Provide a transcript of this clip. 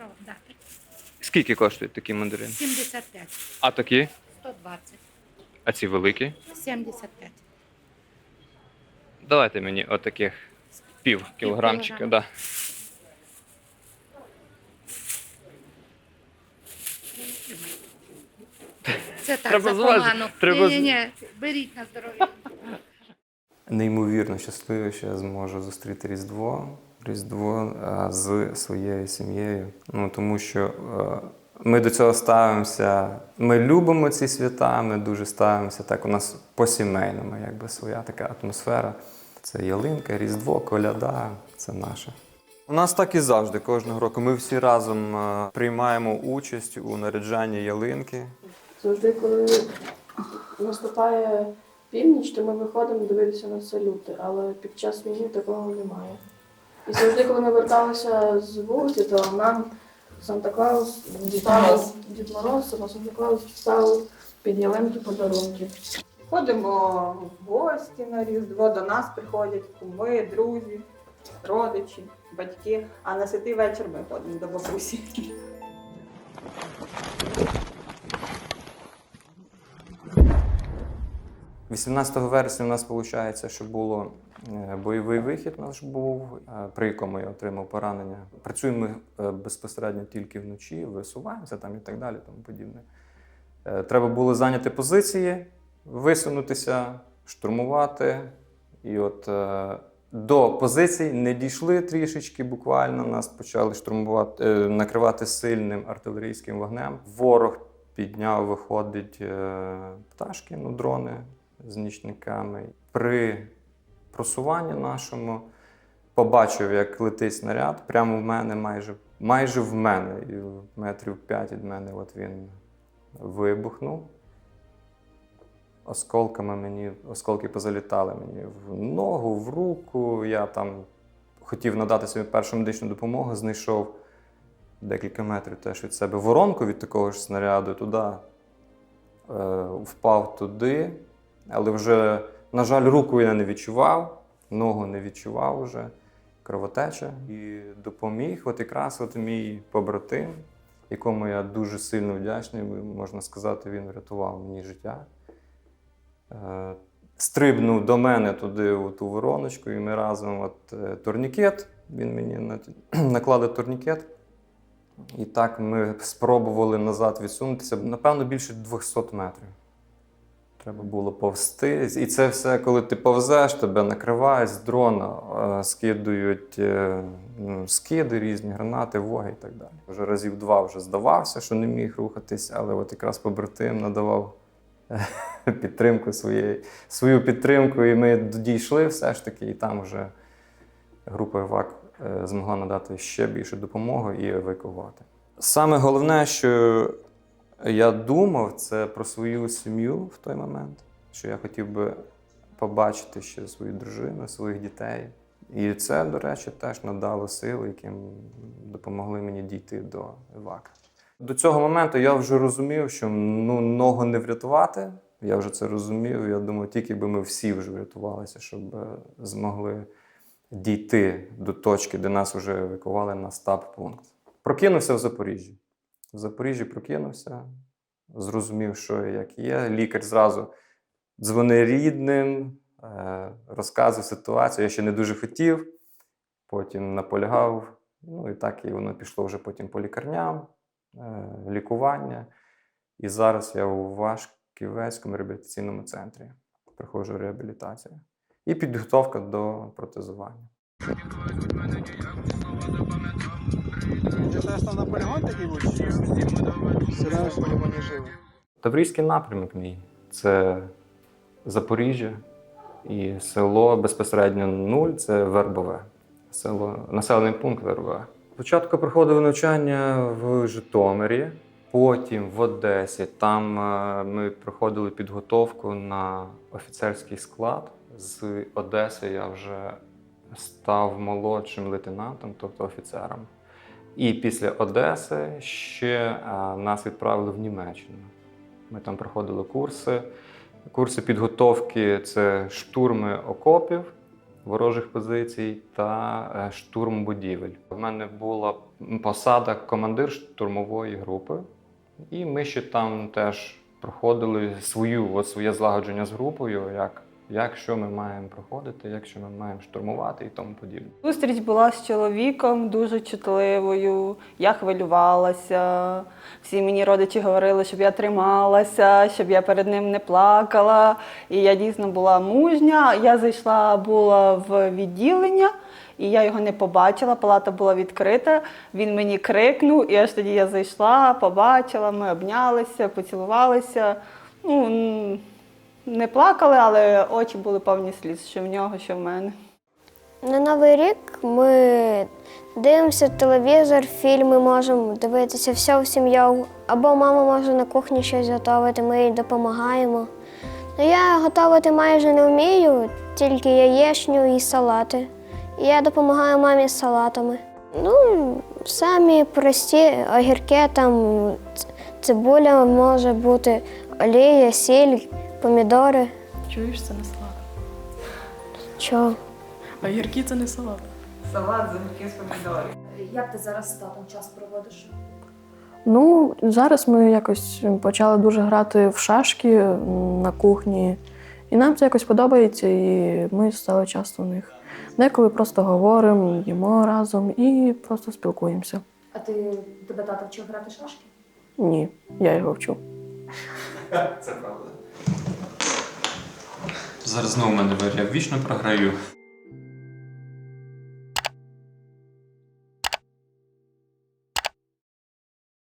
Що дати? Скільки коштують такі мандарини? 75, А такі? 120, А ці великі? 75. Давайте мені отаких пів кілограмчика. Да. Це так, Треба за зважити, погано. треба Ні, ні, ні, беріть на здоров'я. Неймовірно щасливий, що я зможу зустріти Різдво, Різдво е, з своєю сім'єю. Ну тому що е, ми до цього ставимося. Ми любимо ці свята, ми дуже ставимося так. У нас по-сімейному, якби своя така атмосфера. Це ялинка, Різдво, коляда це наше. У нас так і завжди кожного року. Ми всі разом е, приймаємо участь у наряджанні ялинки. Завжди, коли наступає північ, то ми виходимо дивитися на салюти, але під час війни такого немає. І завжди, коли ми верталися з вулиці, то нам Санта Клаус ставив Дід Мороз, а Санта Клаус ставив під ялинки подарунки. Ходимо в гості на Різдво, до нас приходять куми, друзі, родичі, батьки. А на святий вечір ми ходимо до бабусі. 18 вересня у нас виходить, що було бойовий вихід наш був, е, при якому я отримав поранення. Працюємо е, безпосередньо тільки вночі, висуваємося там і так далі, тому подібне. Е, Треба було зайняти позиції, висунутися, штурмувати. І от е, до позицій не дійшли трішечки, буквально нас почали штурмувати, е, накривати сильним артилерійським вогнем. Ворог підняв, виходить е, пташки, ну, дрони з нічниками. При просуванні нашому побачив, як летить снаряд прямо в мене, майже, майже в мене, і метрів 5 від мене от він вибухнув. Осколками мені, осколки позалітали мені в ногу, в руку. Я там хотів надати собі першу медичну допомогу, знайшов декілька метрів теж від себе воронку від такого ж снаряду, туди е, впав туди, але вже, на жаль, руку я не відчував, ногу не відчував вже, кровотеча. І допоміг, от якраз от мій побратим, якому я дуже сильно вдячний, можна сказати, він врятував мені життя. Е, Стрибнув до мене туди, у ту вороночку, і ми разом от, е, турнікет. Він мені на- наклав турнікет. І так ми спробували назад відсунутися. Напевно, більше 200 метрів. Треба було повзти. І це все, коли ти повзеш, тебе накривають з дрона, е, скидують е, ну, скиди, різні гранати, воги і так далі. Вже разів два вже здавався, що не міг рухатись, але от якраз побратим надавав е, підтримку своєї, свою підтримку, і ми дійшли все ж таки, і там вже група ЕВАК е, змогла надати ще більше допомоги і евакувати. Саме головне, що я думав, це про свою сім'ю в той момент, що я хотів би побачити ще свою дружину, своїх дітей. І це, до речі, теж надало сил, яким допомогли мені дійти до ЕВАК. До цього моменту я вже розумів, що ну, ногу не врятувати. Я вже це розумів. Я думаю, тільки би ми всі вже врятувалися, щоб е, змогли дійти до точки, де нас вже евакували на стаб-пункт. Прокинувся в Запоріжжі. В Запоріжжі прокинувся, зрозумів, що як є. Лікар зразу дзвонив рідним, е, розказував ситуацію. Я ще не дуже хотів, потім наполягав. Ну і так і воно пішло вже потім по лікарням, е, лікування. І зараз я у Вашківецькому реабілітаційному центрі проходжу реабілітацію. І підготовка до протезування. Це там на полігон такий був? Серйозно, вони жили. Таврійський напрямок мій це Запоріжжя і село безпосередньо нуль це Вербове. Село, населений пункт Вербове. Спочатку проходив навчання в Житомирі, потім в Одесі. Там е, ми проходили підготовку на офіцерський склад. З Одеси я вже став молодшим лейтенантом, тобто офіцером. І після Одеси ще нас відправили в Німеччину. Ми там проходили курси. Курси підготовки це штурми окопів, ворожих позицій та е, штурм будівель. У мене була посада командир штурмової групи, і ми ще там теж проходили свою, от своє злагодження з групою, як, як що ми маємо проходити, як що ми маємо штурмувати і тому подібне. Зустріч була з чоловіком дуже чутливою. Я хвилювалася. Всі мені родичі говорили, щоб я трималася, щоб я перед ним не плакала. І я дійсно була мужня. Я зайшла була в відділення, і я його не побачила. Палата була відкрита. Він мені крикнув, і аж тоді я зайшла, побачила, ми обнялися, поцілувалися. Ну, не плакали, але очі були повні сліз, що в нього, що в мене. На Новий рік ми дивимося телевізор, фільми можемо дивитися всю сім'ю. Або мама може на кухні щось готувати, ми їй допомагаємо. Ну, я готувати майже не вмію, тільки яєчню і салати. І я допомагаю мамі з салатами. Ну, самі прості огірки, там цибуля може бути, олія, сіль, помідори. Чуєш, це не салат. Чого? А гірки це не салат. Салат з огірки з помідорів. Як ти зараз з татом час проводиш? Ну, зараз ми якось почали дуже грати в шашки на кухні, і нам це якось подобається, і ми стали часто в них. Деколи просто говоримо, їмо разом і просто спілкуємося. А ти тебе тато вчив грати шашки? Ні, я його вчу. Це правда. Зараз знову мене я вічно програю.